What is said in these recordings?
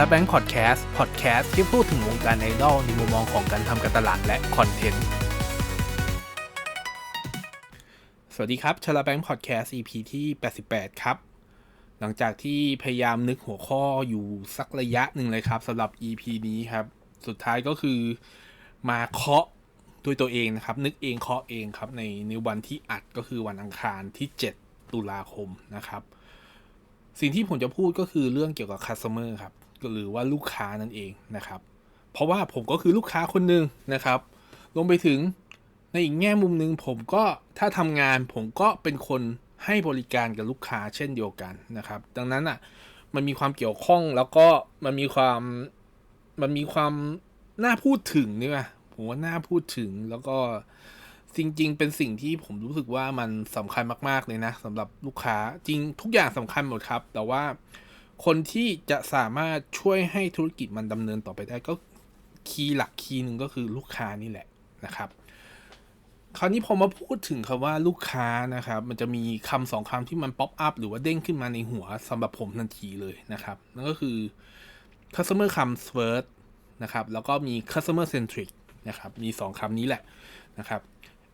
ลแบงค์พอดแคสต์พอดแคสต์ที่พูดถึงวงการไอดอลในมุมมองของการทำการตลาดและคอนเทนต์ สวัสดีครับชลแบงค์พอดแคสต์ EP ที่ 88 ครับ หลังจากที่พยายามนึกหัวข้ออยู่สักระยะหนึ่งเลยครับสำหรับ EP นี้ครับ สุดท้ายก็คือมาเคาะด้วยตัวเองนะครับ นึกเองเคาะเองครับในในวันที่อัดก็คือวันอังคารที่ 7 ตุลาคมนะครับสิ่งที่ผมจะพูดก็คือเรื่องเกี่ยวกับ customer ครับ หรือว่าลูกค้านั่นเองนะครับ เพราะว่าผมก็คือลูกค้าคนหนึ่งนะครับรวมไปถึงในอีกแง่มุมหนึ่งผมก็ถ้าทำงานผมก็เป็นคนให้บริการกับลูกค้าเช่นเดียวกันนะครับ ดังนั้นอะมันมีความเกี่ยวข้องแล้วก็มันมีความมันมีความน่าพูดถึงนี่ป่ะผมว่าน่าพูดถึงแล้วก็จริง ๆ เป็นสิ่งที่ผมรู้สึกว่ามันสำคัญมาก ๆ เลยนะสำหรับลูกค้าจริงทุกอย่างสำคัญหมดครับ แต่ว่า คนที่จะสามารถช่วยให้ธุรกิจมันดำเนินต่อไปได้ก็คีย์หลักคีย์หนึ่งก็คือลูกค้านี่แหละนะครับ คราวนี้พอมาพูดถึงคำว่าลูกค้านะครับ มันจะมีคำสองคำที่มันป๊อปอัพหรือว่าเด้งขึ้นมาในหัวสำหรับผมทันทีเลยนะครับ นั่นก็คือ customer comes first นะครับ แล้วก็มี customer centric นะครับ มี 2คำนี้แหละนะครับ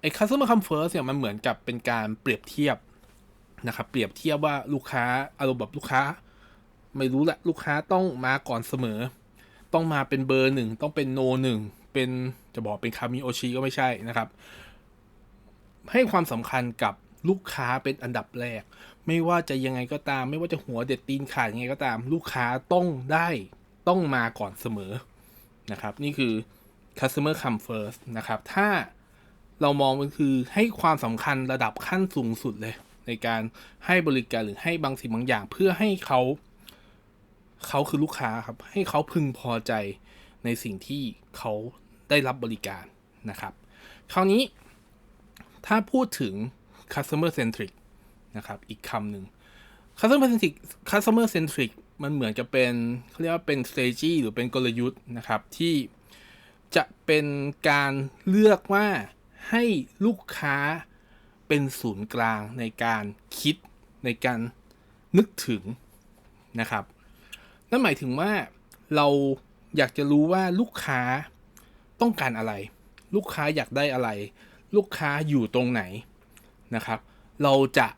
ไอ้ customer come first เนี่ยมันเหมือนกับเป็นการเปรียบเทียบนะครับ เปรียบเทียบว่าลูกค้าอารมณ์แบบลูกค้า ไม่รู้แหละลูกค้าต้องมาก่อนเสมอ ต้องมาเป็นเบอร์หนึ่งต้องเป็นโนหนึ่งเป็นจะบอกเป็นคามิโอชิก็ไม่ใช่นะครับ ให้ความสำคัญกับลูกค้าเป็นอันดับแรก ไม่ว่าจะยังไงก็ตาม ไม่ว่าจะหัวเด็ดตีนขาดยังไงก็ตาม ลูกค้าต้องได้ต้องมาก่อนเสมอนะครับ นี่คือ customer come first นะครับ ถ้าเรามองมันคือให้ความสำคัญระดับขั้นสูงสุดเลย ในการให้บริการหรือให้บางสิ่งบางอย่างเพื่อให้เขา เขาคือลูกค้าครับ ให้เขาพึงพอใจในสิ่งที่เขาได้รับบริการนะครับ คราวนี้ถ้าพูดถึง customer centric นะครับ อีกคำหนึ่ง customer centric customer centric มันเหมือนจะเป็นเขาเรียกว่าเป็น strategy หรือเป็นกลยุทธ์นะครับ ที่จะเป็นการเลือกว่าให้ลูกค้าเป็นศูนย์กลางในการคิดในการนึกถึงนะครับ นั่นหมายถึงว่าเราอยากจะรู้ว่าลูกค้าต้องการอะไร ลูกค้าอยากได้อะไร ลูกค้าอยู่ตรงไหนนะครับ เราจะ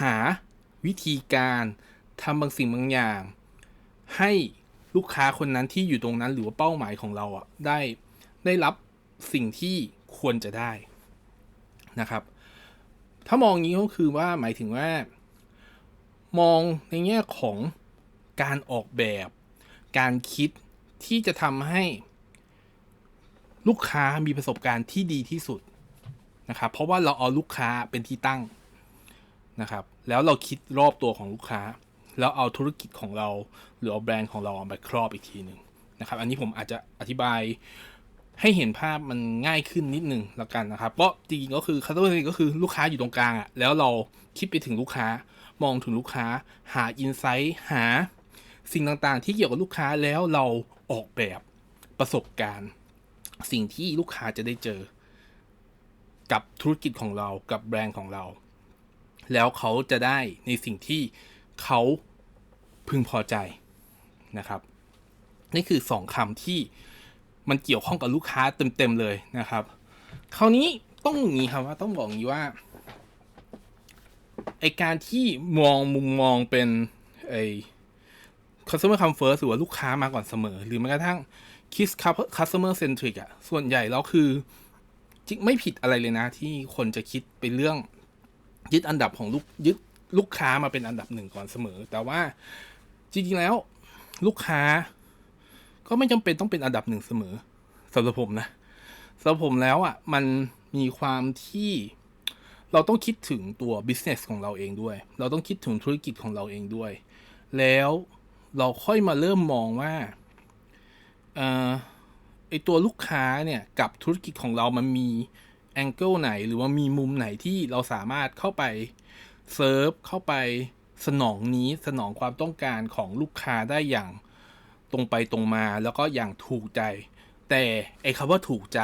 หาวิธีการทำบางสิ่งบางอย่าง ให้ลูกค้าคนนั้นที่อยู่ตรงนั้นหรือว่าเป้าหมายของเราอะได้ได้รับสิ่งที่ควรจะได้นะครับ ถ้ามองนี้ก็คือว่าหมายถึงว่า มองในแง่ของ การออกแบบ การคิดที่จะทำให้ลูกค้ามีประสบการณ์ที่ดีที่สุดนะครับ เพราะว่าเราเอาลูกค้าเป็นที่ตั้งนะครับ แล้วเราคิดรอบตัวของลูกค้า แล้วเอาธุรกิจของเรา หรือเอาแบรนด์ของเรามาครอบอีกทีหนึ่งนะครับ อันนี้ผมอาจจะอธิบายให้เห็นภาพมันง่ายขึ้นนิดนึงแล้วกันนะครับ เพราะจริงๆก็คือ customer service ก็คือลูกค้าอยู่ตรงกลางอะแล้วเราคิดไปถึงลูกค้ามองถึงลูกค้า หาอินไซต์หา สิ่งต่างๆ ที่เกี่ยวกับลูกค้าแล้วเราออกแบบประสบการณ์ สิ่งที่ลูกค้าจะได้เจอ กับธุรกิจของเรากับแบรนด์ของเรา แล้วเขาจะได้ในสิ่งที่เขาพึงพอใจนะครับ นี่คือสองคำที่มันเกี่ยวข้องกับลูกค้าเต็มๆเลยนะครับ คราวนี้ต้องอย่างนี้ครับว่าต้องบอกอย่างนี้ว่าไอการที่มองมุมมองเป็นไอ customer come first หรือว่าลูกค้ามาก่อนเสมอ หรือแม้กระทั่ง kiss customer centric อะส่วนใหญ่แล้วคือไม่ผิดอะไรเลยนะ ที่คนจะคิดเป็นเรื่องยึดอันดับของลูกยึดลูกค้ามาเป็นอันดับหนึ่งก่อนเสมอ แต่ว่าจริงๆแล้วลูกค้าก็ไม่จำเป็นต้องเป็นอันดับหนึ่งเสมอสำหรับผมนะสำหรับผมแล้วอะ่ะมันมีความที่เราต้องคิดถึงตัว business ของเราเองด้วย เราต้องคิดถึงธุรกิจของเราเองด้วย แล้ว เราค่อยมาเริ่มมองว่าออไอตัวลูกค้าเนี่ยกับธุรกิจของเรามันมีแองเกิลไหน หรือว่ามีมุมไหนที่เราสามารถเข้าไปเซิร์ฟเข้าไปสนองนี้สนองความต้องการของลูกค้าได้อย่างตรงไปตรงมาแล้วก็อย่างถูกใจ แต่ไอคำว่าถูกใจ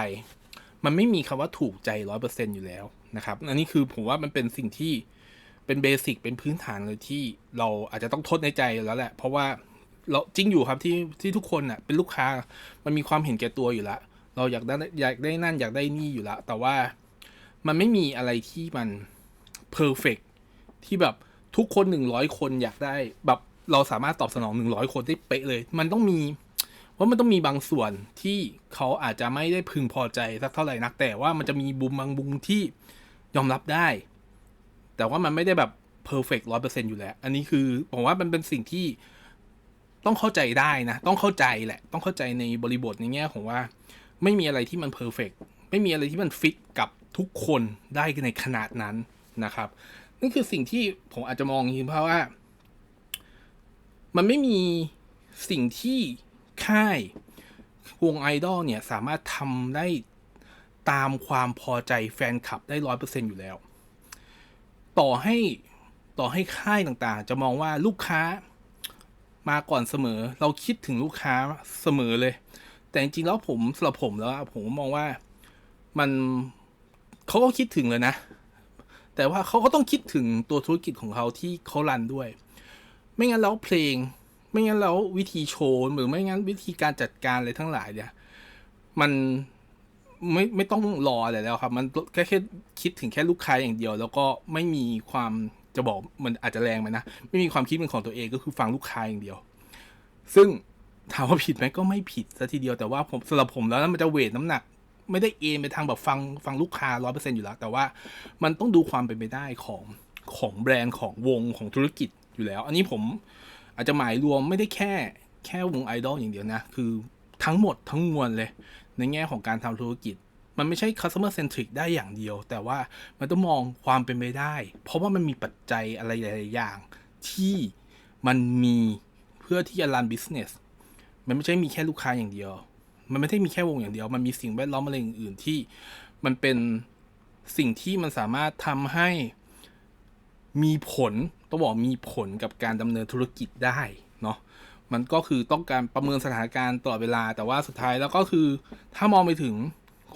มันไม่มีคำว่าถูกใจร้อยเปอร์เซ็นอยู่แล้วนะครับ อันนี้คือผมว่ามันเป็นสิ่งที่ เป็นเบสิกเป็นพื้นฐานเลยที่เราอาจจะต้องทดในใจแล้วแหละ เพราะว่าเราจริงอยู่ครับที่ที่ทุกคนอะเป็นลูกค้ามันมีความเห็นแก่ตัวอยู่แล้วเราอยากได้อยากได้นั่นอยากได้นี่อยู่แล้วแต่ว่ามันไม่มีอะไรที่มันเพอร์เฟกที่แบบทุกคนหนึ่งร้อยคนอยากได้ แบบเราสามารถตอบสนองหนึ่งร้อยคนได้เป๊ะเลย มันต้องมีว่ามันต้องมีบางส่วนที่เขาอาจจะไม่ได้พึงพอใจสักเท่าไหร่นักแต่ว่ามันจะมีบุมบางบุมที่ยอมรับได้ แต่ว่ามันไม่ได้แบบเพอร์เฟกร้อยเปอร์เซ็นอยู่แล้ว อันนี้คือผมว่ามันเป็นสิ่งที่ต้องเข้าใจได้นะ ต้องเข้าใจแหละ ต้องเข้าใจในบริบทในแง่ของว่า ไม่มีอะไรที่มันเพอร์เฟกไม่มีอะไรที่มันฟิตกับทุกคนได้ในขนาดนั้นนะครับนั่นคือสิ่งที่ผมอาจจะมองอย่างนี้เพราะว่า มันไม่มีสิ่งที่ค่ายวงไอดอลเนี่ยสามารถทำได้ตามความพอใจแฟนคลับได้ร้อยเปอร์เซ็นอยู่แล้ว ต่อให้ต่อให้ค่ายต่างๆ จะมองว่าลูกค้ามาก่อนเสมอ เราคิดถึงลูกค้าเสมอเลย แต่จริงๆแล้วผมสำหรับผมแล้วผมมองว่ามันเขาก็คิดถึงเลยนะ แต่ว่าเขาก็ต้องคิดถึงตัวธุรกิจของเขาที่เขารันด้วย ไม่งั้นแล้วเพลง ไม่งั้นแล้ววิธีโชว์หรือไม่งั้นวิธีการจัดการอะไรทั้งหลายเนี่ย มัน ไม่ไม่ต้องรออะไรแล้วครับ มันแค่แค่คิดถึงแค่ลูกค้าอย่างเดียว แล้วก็ไม่มีความจะบอกมันอาจจะแรงไหมนะไม่มีความคิดเป็นของตัวเองก็คือฟังลูกค้าอย่างเดียว ซึ่งถามว่าผิดไหมก็ไม่ผิดซะทีเดียวแต่ว่าผมสำหรับผมแล้วมันจะเวทน้ำหนัก ไม่ได้เอนไปทางแบบฟังฟังลูกค้าร้อยเปอร์เซ็นอยู่แล้ว แต่ว่ามันต้องดูความเป็นไปได้ของของแบรนด์ของวงของธุรกิจอยู่แล้ว อันนี้ผมอาจจะหมายรวมไม่ได้แค่แค่วงไอดอลอย่างเดียวนะ คือทั้งหมดทั้งมวลเลย ในแง่ของการทำธุรกิจ มันไม่ใช่ customer centric ได้อย่างเดียว แต่ว่ามันต้องมองความเป็นไปได้ เพราะว่ามันมีปัจจัยอะไรหลาย ๆ อย่าง ที่มันมีเพื่อที่จะรัน business มันไม่ใช่มีแค่ลูกค้าอย่างเดียว มันไม่ได้มีแค่วงอย่างเดียว มันมีสิ่งแวดล้อมอะไรอื่น ๆ ที่มันเป็นสิ่งที่มันสามารถทำให้มีผลต้องบอกมีผลกับการดำเนินธุรกิจได้ มันก็คือต้องการประเมินสถานการณ์ตลอดเวลา แต่ว่าสุดท้ายแล้วก็คือ ถ้ามองไปถึง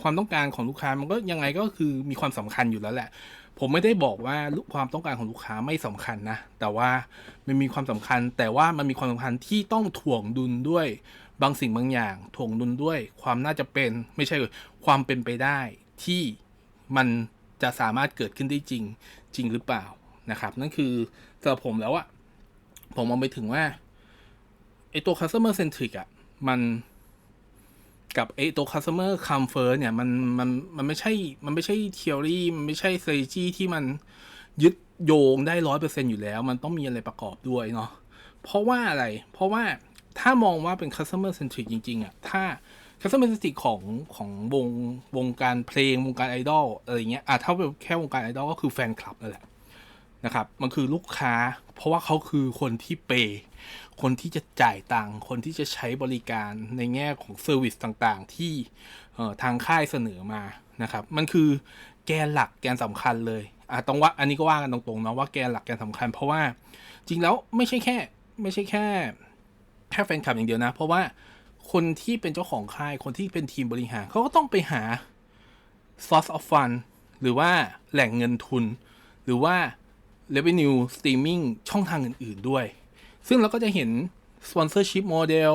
ความต้องการของลูกค้ามันก็ยังไงก็คือมีความสำคัญอยู่แล้วแหละ ผมไม่ได้บอกว่าความต้องการของลูกค้าไม่สำคัญนะ แต่ว่ามันมีความสำคัญ แต่ว่ามันมีความสำคัญที่ต้องถ่วงดุลด้วยบางสิ่งบางอย่างถ่วงดุลด้วย ความน่าจะเป็นไม่ใช่ความเป็นไปได้ที่มันจะสามารถเกิดขึ้นได้จริงจริงหรือเปล่านะครับ นั่นคือสำหรับผมแล้วอะผมมองไปถึงว่า ไอตัว customer centric อะมันกับไอตัว customer come first เนี่ยมันมันมันไม่ใช่มันไม่ใช่ theory มันไม่ใช่ strategy ที่มันยึดโยงได้ร้อยเปอร์เซ็นอยู่แล้ว มันต้องมีอะไรประกอบด้วยเนาะเพราะว่าอะไร เพราะว่าถ้ามองว่าเป็น customer centric จริง ๆอะถ้า customer centric ของของวงวงการเพลงวงการไอดอลอะไรเงี้ยอะถ้าเป็นแค่วงการไอดอลก็คือแฟนคลับนั่นแหละ นะครับ มันคือลูกค้า เพราะว่าเขาคือคนที่เปย์คนที่จะจ่ายตังค์คนที่จะใช้บริการในแง่ของเซอร์วิสต่างๆ ที่ทางค่ายเสนอมานะครับ มันคือแกนหลักแกนสำคัญเลยอะต้องว่าอันนี้ก็ว่ากันตรงๆนะว่าแกนหลักแกนสำคัญ เพราะว่าจริงแล้วไม่ใช่แค่ ไม่ใช่แค่ แค่แฟนคลับอย่างเดียวนะ เพราะว่าคนที่เป็นเจ้าของค่ายคนที่เป็นทีมบริหารเขาก็ต้องไปหา source of fund หรือว่าแหล่งเงินทุน หรือว่า revenue streaming ช่องทางอื่น ๆด้วย ซึ่งเราก็จะเห็น sponsorship model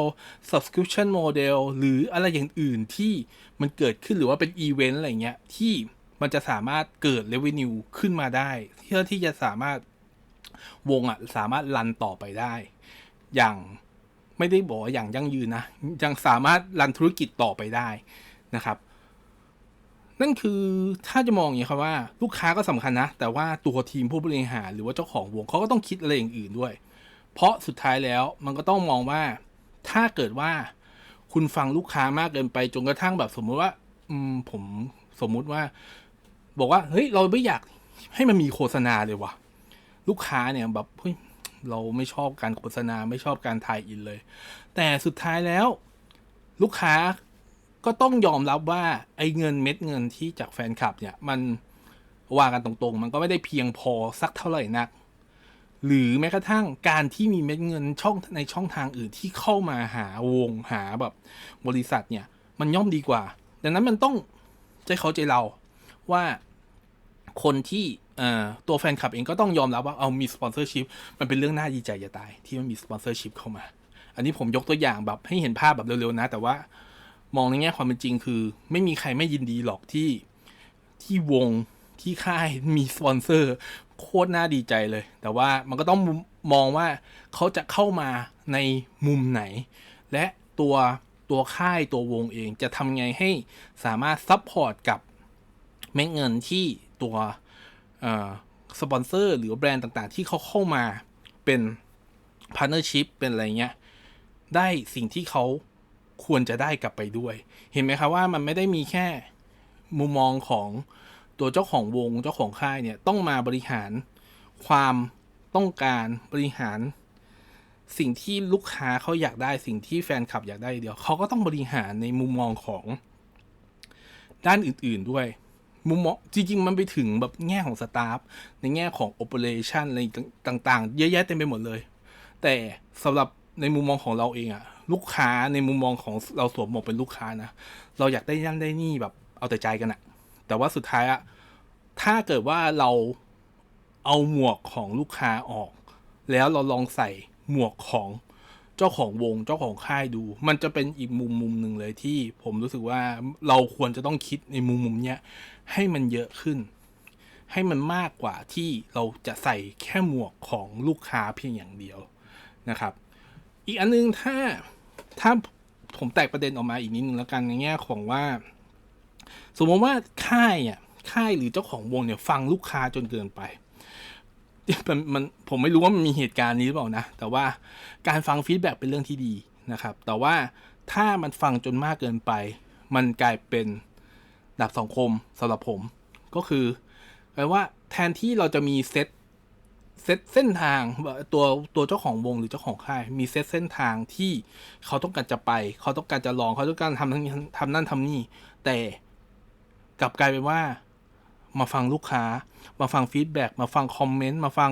subscription model หรืออะไรอย่างอื่นที่มันเกิดขึ้นหรือว่าเป็นอีเวนต์อะไรเงี้ย ที่มันจะสามารถเกิด revenue ขึ้นมาได้ เพื่อที่จะสามารถวงอะ สามารถรันต่อไปได้ อย่างไม่ได้บอกอย่างยั่งยืนนะ ยังสามารถรันธุรกิจต่อไปได้นะครับ นั่นคือถ้าจะมองอย่างนี้ครับว่าลูกค้าก็สำคัญนะ แต่ว่าตัวทีมผู้บริหารหรือว่าเจ้าของวงเขาก็ต้องคิดอะไรอย่างอื่นด้วย เพราะสุดท้ายแล้วมันก็ต้องมองว่าถ้าเกิดว่าคุณฟังลูกค้ามากเกินไปจนกระทั่งแบบสมมุติว่า อืมผมสมมุติว่า บอกว่าเฮ้ยเราไม่อยากให้มันมีโฆษณาเลยวะลูกค้าเนี่ยแบบเฮ้ยเราไม่ชอบการโฆษณาไม่ชอบการถ่ายอินเลย แต่สุดท้ายแล้ว ลูกค้า ก็ต้องยอมรับว่าไอ้เงินเม็ดเงินที่จากแฟนคลับเนี่ย มันว่ากันตรงๆ มันก็ไม่ได้เพียงพอสักเท่าไหร่นัก หรือแม้กระทั่งการที่มีเม็ดเงินช่องในช่องทางอื่นที่เข้ามาหาวงหาแบบบริษัทเนี่ย มันย่อมดีกว่า ดังนั้นมันต้องใจเขาใจเราว่าคนที่ตัวแฟนคลับเองก็ต้องยอมรับว่าเอามีสปอนเซอร์ชิพมันเป็นเรื่องน่าดีใจจะตายที่มันมีสปอนเซอร์ชิพเข้ามา อันนี้ผมยกตัวอย่างแบบให้เห็นภาพแบบเร็วๆนะ แต่ว่า มองในแง่ความเป็นจริงคือ ไม่มีใครไม่ยินดีหรอกที่ที่วงที่ค่ายมีสปอนเซอร์โคตรน่าดีใจเลย แต่ว่ามันก็ต้องมองว่าเขาจะเข้ามาในมุมไหน และตัวตัวค่ายตัววงเองจะทำไงให้สามารถซัพพอร์ตกับเม็ดเงินที่ตัวสปอนเซอร์หรือแบรนด์ต่างๆ ที่เขาเข้ามาเป็นพาร์เนอร์ชิพเป็นอะไรเงี้ย ได้สิ่งที่เขา ควรจะได้กลับไปด้วย เห็นไหมครับว่ามันไม่ได้มีแค่มุมมองของตัวเจ้าของวงเจ้าของค่ายเนี่ยต้องมาบริหารความต้องการบริหารสิ่งที่ลูกค้าเขาอยากได้สิ่งที่แฟนคลับอยากได้เดียวเขาก็ต้องบริหารในมุมมองของด้านอื่น ๆด้วย มุมมองจริง ๆ มันไปถึงแบบแง่ของสตาฟในแง่ของโอเปอเรชันอะไรต่าง ๆ เยอะแยะเต็มไปหมดเลย แต่สำหรับในมุมมองของเราเองอะ ลูกค้าในมุมมองของเราสวมหมวกเป็นลูกค้านะเราอยากได้ยั่นได้นี่แบบเอาแต่ใจกันอะแต่ว่าสุดท้ายอะถ้าเกิดว่าเราเอาหมวกของลูกค้าออก แล้วเราลองใส่หมวกของเจ้าของวงเจ้าของค่ายดู มันจะเป็นอีกมุมมุมหนึ่งเลยที่ผมรู้สึกว่าเราควรจะต้องคิดในมุมมุมเนี้ยให้มันเยอะขึ้น ให้มันมากกว่าที่เราจะใส่แค่หมวกของลูกค้าเพียงอย่างเดียวนะครับ อีกอันนึงถ้า ถ้าผมแตกประเด็นออกมาอีกนิดนึงแล้วกันในแง่ของว่า สมมติว่าค่ายอะค่ายหรือเจ้าของวงเนี่ยฟังลูกค้าจนเกินไปมันมันผมไม่รู้ว่ามันมีเหตุการณ์นี้หรือเปล่านะ แต่ว่าการฟังฟีดแบ็เป็นเรื่องที่ดีนะครับ แต่ว่าถ้ามันฟังจนมากเกินไป มันกลายเป็นดับสังคมสำหรับผม ก็คือแปลว่าแทนที่เราจะมีเซต เซตเส้นทางตัวตัวเจ้าของวงหรือเจ้าของค่าย มีเซตเส้นทางที่เขาต้องการจะไป เขาต้องการจะลองเขาต้องการทำทำนั่นทำนี่ แต่กลับกลายเป็นว่า มาฟังลูกค้า มาฟังฟีดแบ็กมาฟังคอมเมนต์มาฟัง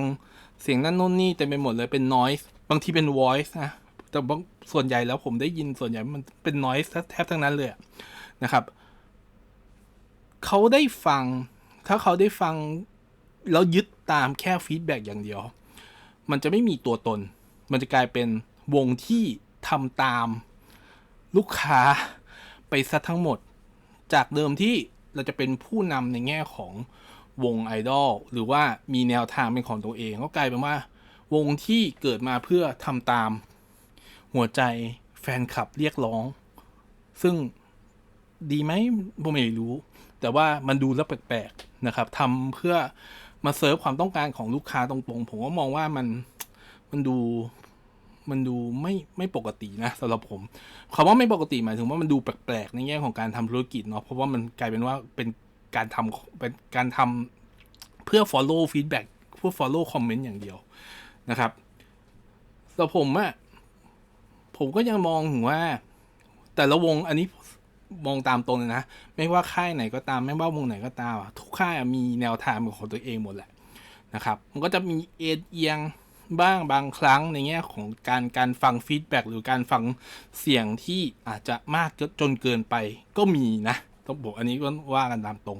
เสียงนั่นนู่นนี่เต็มไปหมดเลยเป็น noise บางทีเป็น voice นะแต่บางส่วนใหญ่แล้วผมได้ยินส่วนใหญ่มันเป็น noise แทบทั้งนั้นเลยนะครับเขาได้ฟัง ถ้าเขาได้ฟังแล้วยึด ตามแค่ฟีดแบ็กอย่างเดียว มันจะไม่มีตัวตน มันจะกลายเป็นวงที่ทำตามลูกค้าไปซะทั้งหมด จากเดิมที่เราจะเป็นผู้นำในแง่ของวงไอดอลหรือว่ามีแนวทางเป็นของตัวเอง ก็กลายเป็นว่า วงที่เกิดมาเพื่อทำตามหัวใจแฟนคลับเรียกร้อง ซึ่งดีไหมผมไม่รู้ แต่ว่ามันดูแล้วแปลกๆนะครับทำเพื่อ มาเซิร์ฟความต้องการของลูกค้าตรงๆ ผมก็มองว่ามันมันดูมันดูไม่ไม่ปกตินะสำหรับผมคำว่าไม่ปกติหมายถึงว่ามันดูแปลกๆในแง่ของการทำธุรกิจเนาะเพราะว่ามันกลายเป็นว่าเป็นการทำเป็นการทำเพื่อ follow feedback เพื่อ follow comment อย่างเดียวนะครับแต่ผมอะผมก็ยังมองถึงว่า แต่ละวงอันนี้ มองตามตรงเลยนะ ไม่ว่าค่ายไหนก็ตามไม่ว่าวงไหนก็ตามทุกค่ายมีแนวทางของตัวเองหมดแหละนะครับ มันก็จะมีเอเอียงบ้างบางครั้งในแง่ของการการฟังฟีดแบ็หรือการฟังเสียงที่อาจจะมากจนเกินไปก็มีนะต้องบอกอันนี้ก็ว่ากันตามตรง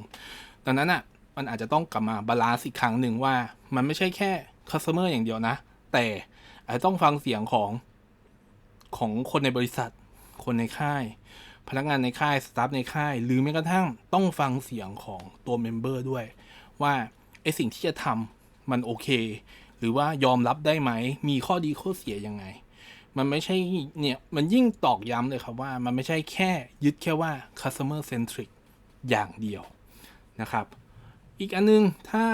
ดังนั้นอะมันอาจจะต้องกลับมาบาลานซ์อีกครั้งหนึ่งว่า มันไม่ใช่แค่คัสเตอร์อย่างเดียวนะ แต่อาจจะต้องฟังเสียงของของคนในบริษัท คนในค่าย พนักงานในค่ายสตาฟในค่าย หรือแม้กระทั่งต้องฟังเสียงของตัวเมมเบอร์ด้วย ว่าไอสิ่งที่จะทำมันโอเค หรือว่ายอมรับได้ไหม มีข้อดีข้อเสียยังไง มันไม่ใช่เนี่ยมันยิ่งตอกย้ำเลยครับว่ามันไม่ใช่แค่ยึดแค่ว่า customer centric อย่างเดียวนะครับ อีกอันนึงถ้า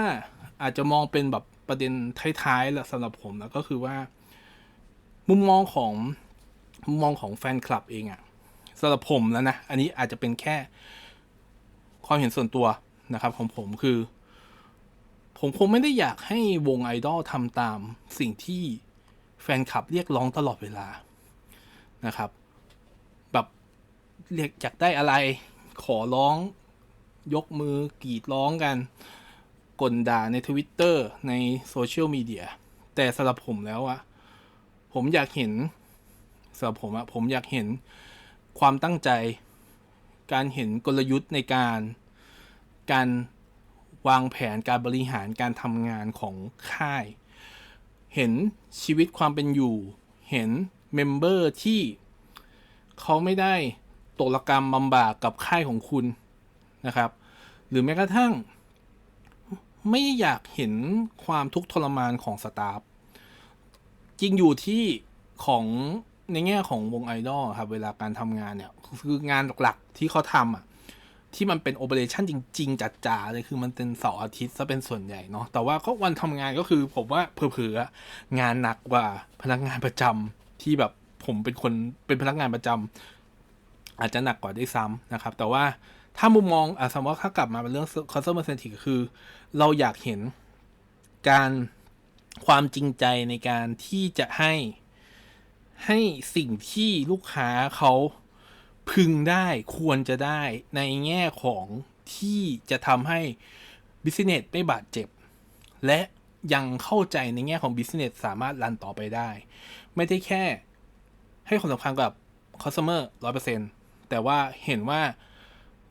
อาจจะมองเป็นแบบประเด็นท้ายๆแล้วสำหรับผมนะก็คือว่า มุมมองของมุมมองของแฟนคลับเองอะ สำหรับผมแล้วนะ อันนี้อาจจะเป็นแค่ความเห็นส่วนตัวนะครับ ของผมคือ ผมคงไม่ได้อยากให้วงไอดอลทำตามสิ่งที่แฟนคลับเรียกร้องตลอดเวลานะครับ แบบเรียกอยากได้อะไร ขอร้อง ยกมือกรีดร้องกันกลด่าในทวิตเตอร์ในโซเชียลมีเดียแต่สำหรับผมแล้วอะผมอยากเห็นสำหรับผมอะผมอยากเห็น ความตั้งใจ การเห็นกลยุทธ์ในการ การวางแผนการบริหารการทำงานของค่าย เห็นชีวิตความเป็นอยู่ เห็นเมมเบอร์ที่เขาไม่ได้ตกรกรรมบำบากกับค่ายของคุณนะครับ หรือแม้กระทั่ง ไม่อยากเห็นความทุกข์ทรมานของสตาฟจริงอยู่ที่ของ ในแง่ของวงไอดอลครับ เวลาการทำงานเนี่ย คืองานหลักๆที่เขาทำอะ ที่มันเป็นโอเปอเรชั่นจริง ๆ จัดๆเลยคือมันเป็นเสาร์อาทิตย์ซะเป็นส่วนใหญ่เนาะแต่ว่าก็วันทำงานก็คือผมว่าเผื่อๆงานหนักกว่าพนักงานประจำที่แบบผมเป็นคนเป็นพนักงานประจำอาจจะหนักกว่าด้วยซ้ำนะครับ แต่ว่าถ้ามุมมองอะสมมติว่าถ้ากลับมาเป็นเรื่อง customer centric คือ เราอยากเห็นการความจริงใจในการที่จะให้ ให้สิ่งที่ลูกค้าเขาพึงได้ควรจะได้ในแง่ของที่จะทำให้ business ไม่บาดเจ็บ และยังเข้าใจในแง่ของ business สามารถรันต่อไปได้ ไม่ได้แค่ให้ความสำคัญกับ customer 100%แต่ว่าเห็นว่า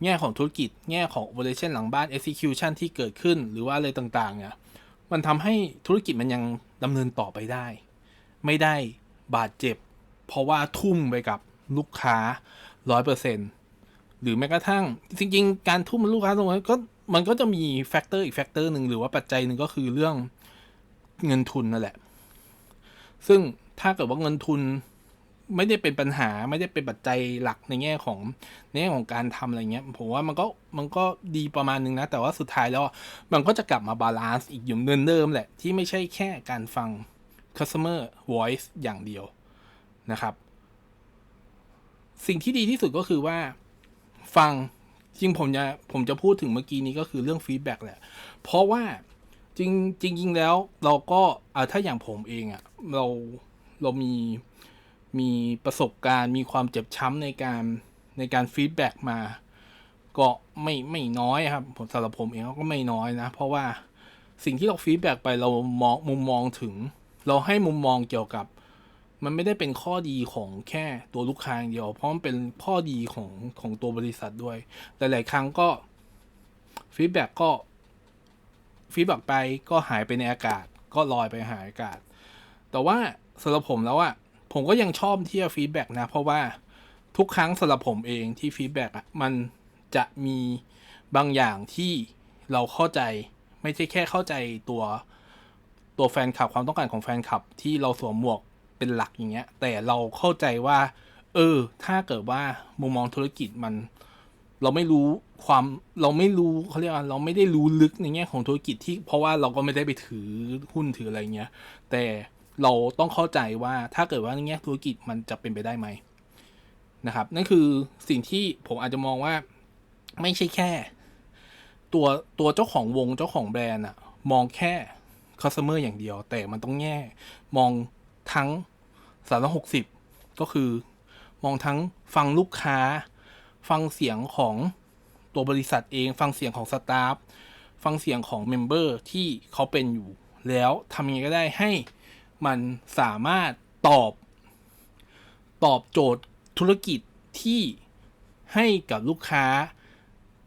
แง่ของธุรกิจ แง่ของ operation หลังบ้าน execution ที่เกิดขึ้นหรือว่าอะไรต่างๆเนี่ยมันทำให้ธุรกิจมันยังดำเนินต่อไปได้ ไม่ได้ บาดเจ็บ เพราะว่าทุ่มไปกับลูกค้าร้อยเปอร์เซ็นหรือแม้กระทั่ง จริง ๆ การทุ่มลูกค้าตรงนั้นก็มันก็จะมีแฟกเตอร์อีกแฟกเตอร์หนึ่งหรือว่าปัจจัยหนึ่งก็คือเรื่องเงินทุนนั่นแหละ ซึ่งถ้าเกิดว่าเงินทุนไม่ได้เป็นปัญหาไม่ได้เป็นปัจจัยหลักในแง่ของในแง่ของการทำอะไรเงี้ยผมว่ามันก็มันก็ดีประมาณนึงนะ แต่ว่าสุดท้ายแล้วมันก็จะกลับมาบาลานซ์อีกอยู่เดิมเดิมแหละ ที่ไม่ใช่แค่การฟัง customer voice อย่างเดียวนะครับ สิ่งที่ดีที่สุดก็คือว่าฟังจริงผมจะผมจะพูดถึงเมื่อกี้นี้ก็คือเรื่องฟีดแบ็กแหละ เพราะว่าจริงจริงๆแล้วเราก็อาถ้าอย่างผมเองอะ่ะเราเรามีมีประสบการณ์ มีความเจ็บช้ำในการในการฟีดแบ็กมา ก็ไม่ไม่น้อยครับผมสำหรับผมเองก็ไม่น้อยนะ เพราะว่าสิ่งที่เราฟีดแบ็กไปเรามองมุมมองถึง เราให้มุมมองเกี่ยวกับ มันไม่ได้เป็นข้อดีของแค่ตัวลูกค้าอย่างเดียว เพราะมันเป็นข้อดีของของตัวบริษัทด้วยหลายๆครั้งก็ฟีดแบ็กก็ฟีดแบ็กไปก็หายไปในอากาศ ก็ลอยไปหายอากาศ แต่ว่าสำหรับผมแล้วอะผมก็ยังชอบที่จะฟีดแบ็กนะ เพราะว่าทุกครั้งสำหรับผมเองที่ฟีดแบ็กอะมันจะมีบางอย่างที่เราเข้าใจ ไม่ใช่แค่เข้าใจตัว ตัวแฟนคลับความต้องการของแฟนคลับที่เราสวมหมวกเป็นหลักอย่างเงี้ย แต่เราเข้าใจว่า เออ ถ้าเกิดว่ามุมมองธุรกิจมัน เราไม่รู้ความเราไม่รู้เขาเรียกว่าเราไม่ได้รู้ลึกในแง่ของธุรกิจที่ เพราะว่าเราก็ไม่ได้ไปถือหุ้นถืออะไรเงี้ย แต่เราต้องเข้าใจว่าถ้าเกิดว่าในแง่ธุรกิจมันจะเป็นไปได้ไหมนะครับนั่นคือสิ่งที่ผมอาจจะมองว่าไม่ใช่แค่ ตัวตัวเจ้าของวงเจ้าของแบรนด์อะมองแค่ customer อย่างเดียว แต่มันต้องแง่มองทั้งสามร้อหกสิบก็คือมองทั้งฟังลูกค้า ฟังเสียงของตัวบริษัทเอง ฟังเสียงของสตาฟฟังเสียงของเมมเบอร์ที่เขาเป็นอยู่ แล้วทำยังไงก็ได้ให้มันสามารถตอบ ตอบโจทย์ธุรกิจที่ให้กับลูกค้า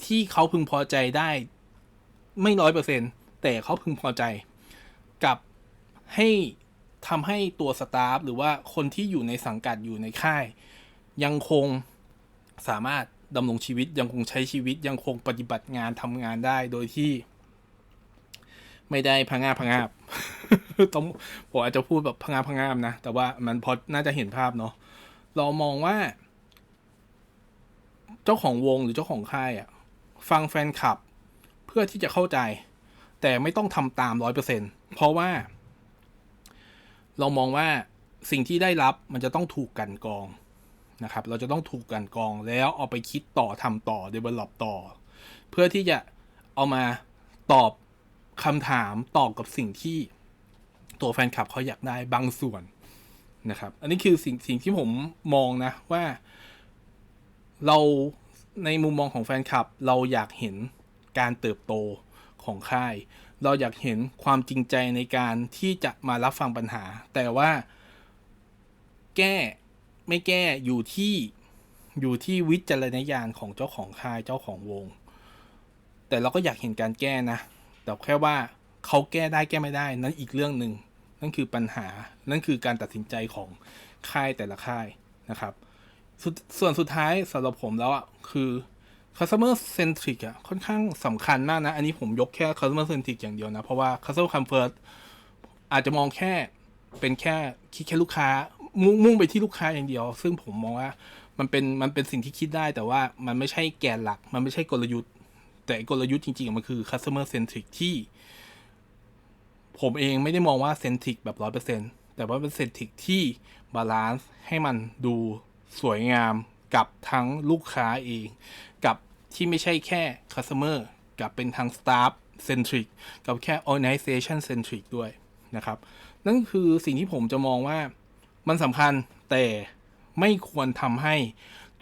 ที่เขาพึงพอใจได้ ไม่ร้อยเปอร์เซ็นแต่เขาพึงพอใจ กับให้ทำให้ตัวสตาฟหรือว่าคนที่อยู่ในสังกัดอยู่ในค่าย ยังคงสามารถดำรงชีวิตยังคงใช้ชีวิตยังคงปฏิบัติงานทำงานได้โดยที่ ไม่ได้พังงาพังงาบต้องผมอาจจะพูดแบบพังงาพังงาบนะ แต่ว่ามันพอน่าจะเห็นภาพเนาะเรามองว่า เจ้าของวงหรือเจ้าของค่ายอะฟังแฟนคลับ เพื่อที่จะเข้าใจ แต่ไม่ต้องทำตามร้อยเปอร์เซ็น เพราะว่า เรามองว่าสิ่งที่ได้รับมันจะต้องถูกกันกองนะครับ เราจะต้องถูกกันกองแล้วเอาไปคิดต่อทำต่อ develop ต่อ เพื่อที่จะเอามาตอบคำถามตอบกับสิ่งที่ตัวแฟนคลับเขาอยากได้บางส่วนนะครับ อันนี้คือสิ่งสิ่งที่ผมมองนะว่าเราในมุมมองของแฟนคลับ เราอยากเห็นการเติบโตของค่าย เราอยากเห็นความจริงใจในการที่จะมารับฟังปัญหา แต่ว่าแก้ไม่แก้อยู่ที่อยู่ที่วิจารณญาณของเจ้าของค่ายเจ้าของวง แต่เราก็อยากเห็นการแก้นะ แต่แค่ว่าเขาแก้ได้แก้ไม่ได้ นั้นอีกเรื่องหนึ่งนั่นคือปัญหา นั่นคือการตัดสินใจของค่ายแต่ละค่ายนะครับสส่วนสุดท้ายสำหรับผมแล้วอะคือ customer centric อะค่อนข้างสำคัญมากนะ อันนี้ผมยกแค่ customer centric อย่างเดียวนะ เพราะว่า customer comfort อาจจะมองแค่เป็นแค่คิดแค่ลูกค้า มุ่งมุ่งไปที่ลูกค้าอย่างเดียว ซึ่งผมมองว่ามันเป็นมันเป็นสิ่งที่คิดได้แต่ว่ามันไม่ใช่แกนหลัก มันไม่ใช่กลยุทธ์ แต่กลยุทธ์จริงๆมันคือ customer centric ที่ ผมเองไม่ได้มองว่า centric แบบร้อยเปอร์เซ็นแต่ว่าเป็น centric ที่บาลานซ์ให้มันดูสวยงามกับทั้งลูกค้าเอง กับ ที่ไม่ใช่แค่ customer กับเป็นทั้ง staff centric กับแค่ organization centric ด้วยนะครับ นั่นคือสิ่งที่ผมจะมองว่ามันสำคัญแต่ไม่ควรทำให้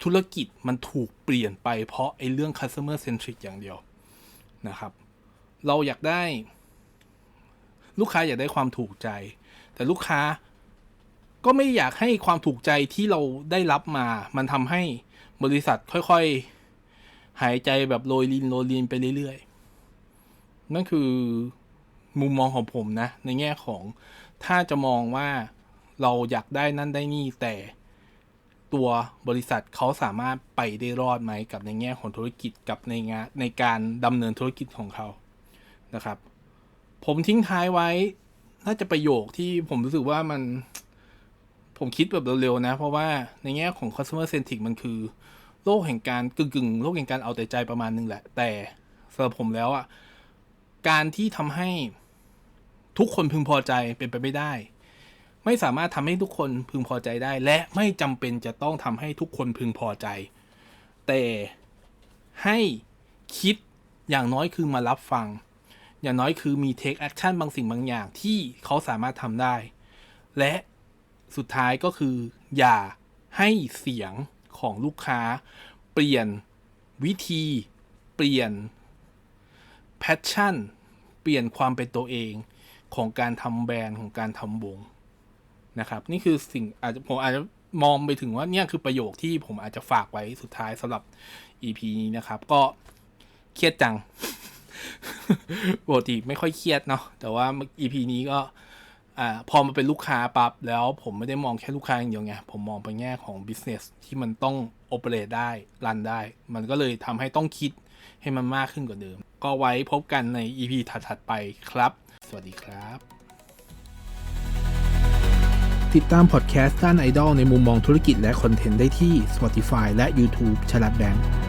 ธุรกิจมันถูกเปลี่ยนไปเพราะไอ้เรื่อง customer centric อย่างเดียวนะครับ เราอยากได้ ลูกค้าอยากได้ความถูกใจ แต่ลูกค้าก็ไม่อยากให้ความถูกใจที่เราได้รับมา มันทำให้บริษัทค่อยๆ หายใจแบบโรยลินโรยลินไปเรื่อยๆ นั่นคือมุมมองของผมนะ ในแง่ของถ้าจะมองว่าเราอยากได้นั่นได้นี่แต่ตัวบริษัทเขาสามารถไปได้รอดไหมกับในแง่ของธุรกิจกับในงานในการดำเนินธุรกิจของเขานะครับ ผมทิ้งท้ายไว้ น่าจะประโยคที่ผมรู้สึกว่ามัน ผมคิดแบบเร็วๆนะ เพราะว่าในแง่ของ customer centric มันคือ โลกแห่งการกึ่งๆโลกแห่งการเอาแต่ใจประมาณนึงแหละ แต่สำหรับผมแล้วอะการที่ทำให้ทุกคนพึงพอใจเป็นไปไม่ได้ ไม่สามารถทำให้ทุกคนพึงพอใจได้ และไม่จำเป็นจะต้องทำให้ทุกคนพึงพอใจ แต่ให้คิดอย่างน้อยคือมารับฟัง อย่างน้อยคือมี take action บางสิ่งบางอย่างที่เขาสามารถทำได้ และสุดท้ายก็คือ อย่าให้เสียง ของลูกค้า เปลี่ยนวิธี เปลี่ยน passion เปลี่ยนความเป็นตัวเองของการทำแบรนด์ของการทำวงนะครับ นี่คือสิ่งอาจจะผมอาจจะมองไปถึงว่าเนี่ยคือประโยคที่ผมอาจจะฝากไว้สุดท้ายสำหรับ EP นี้นะครับ ก็เครียดจังปกติไม่ค่อยเครียดเนาะแต่ว่า EP นี้ก็ อ่าพอมาเป็นลูกค้าปั๊บแล้วผมไม่ได้มองแค่ลูกค้าอย่างเดียวไง ผมมองไปแง่ของ business ที่มันต้อง operate ได้ รันได้ มันก็เลยทำให้ต้องคิดให้มันมากขึ้นกว่าเดิม ก็ไว้พบกันใน EP ถัด ๆ ไปครับ สวัสดีครับ ติดตามพอดแคสต์ด้านไอดอลในมุมมองธุรกิจและคอนเทนต์ได้ที่ Spotify และ YouTube ฉลัดแบงค์